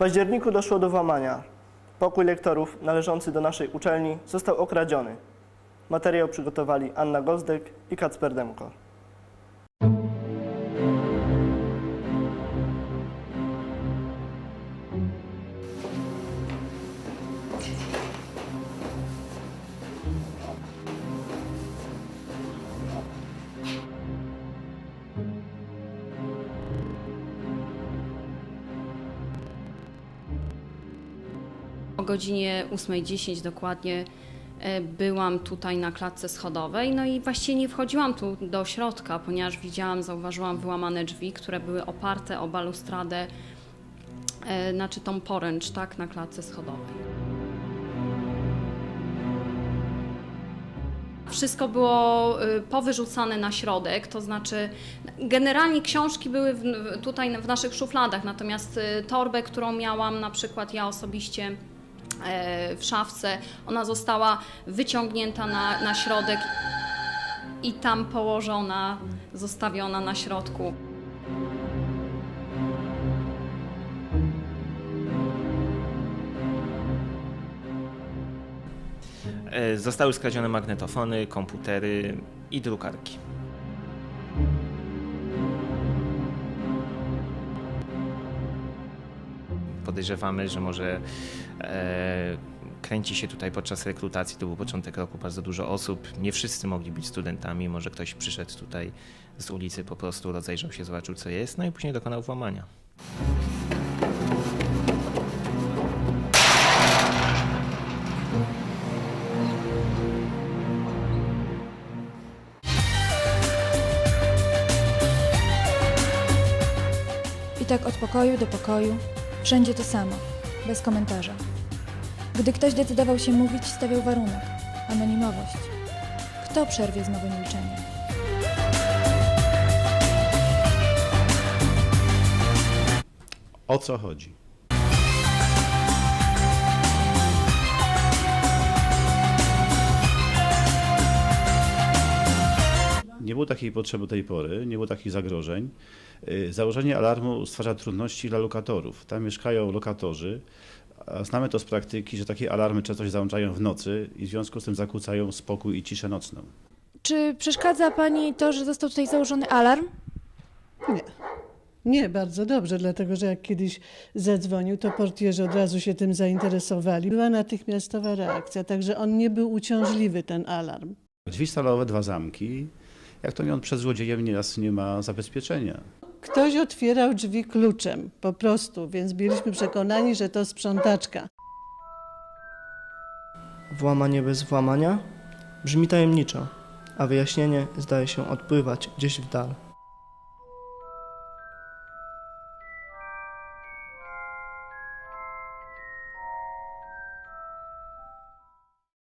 październiku doszło do włamania. Pokój lektorów należący do naszej uczelni został okradziony. Materiał przygotowali Anna Gozdek i Kacper Demko. O godzinie 8.10 dokładnie e, byłam tutaj na klatce schodowej, no i właściwie nie wchodziłam tu do środka, ponieważ widziałam, zauważyłam wyłamane drzwi, które były oparte o balustradę, e, znaczy tą poręcz, tak, na klatce schodowej. Wszystko było y, powyrzucane na środek, to znaczy generalnie książki były w, tutaj w naszych szufladach, natomiast torbę, którą miałam na przykład ja osobiście e, w szafce, ona została wyciągnięta na, na środek i tam położona, zostawiona na środku. E, Zostały skradzione magnetofony, komputery i drukarki. Podejrzewamy, że może e, kręci się tutaj podczas rekrutacji, to był początek roku, bardzo dużo osób. Nie wszyscy mogli być studentami, może ktoś przyszedł tutaj z ulicy, po prostu rozejrzał się, zobaczył co jest, no i później dokonał włamania. I tak od pokoju do pokoju, wszędzie to samo, bez komentarza. Gdy ktoś decydował się mówić, stawiał warunek anonimowość. Kto przerwie znowu milczenie? O co chodzi? Nie było takiej potrzeby tej pory, nie było takich zagrożeń. Y, Założenie alarmu stwarza trudności dla lokatorów. Tam mieszkają lokatorzy, a znamy to z praktyki, że takie alarmy często się załączają w nocy i w związku z tym zakłócają spokój i ciszę nocną. Czy przeszkadza Pani to, że został tutaj założony alarm? Nie. Nie, bardzo dobrze, dlatego że jak kiedyś zadzwonił, to portierzy od razu się tym zainteresowali. Była natychmiastowa reakcja, także on nie był uciążliwy, ten alarm. Drzwi stalowe, dwa zamki. Jak to on przed złodziejem nieraz nie ma zabezpieczenia. Ktoś otwierał drzwi kluczem, po prostu, więc byliśmy przekonani, że to sprzątaczka. Włamanie bez włamania? Brzmi tajemniczo, a wyjaśnienie zdaje się odpływać gdzieś w dal.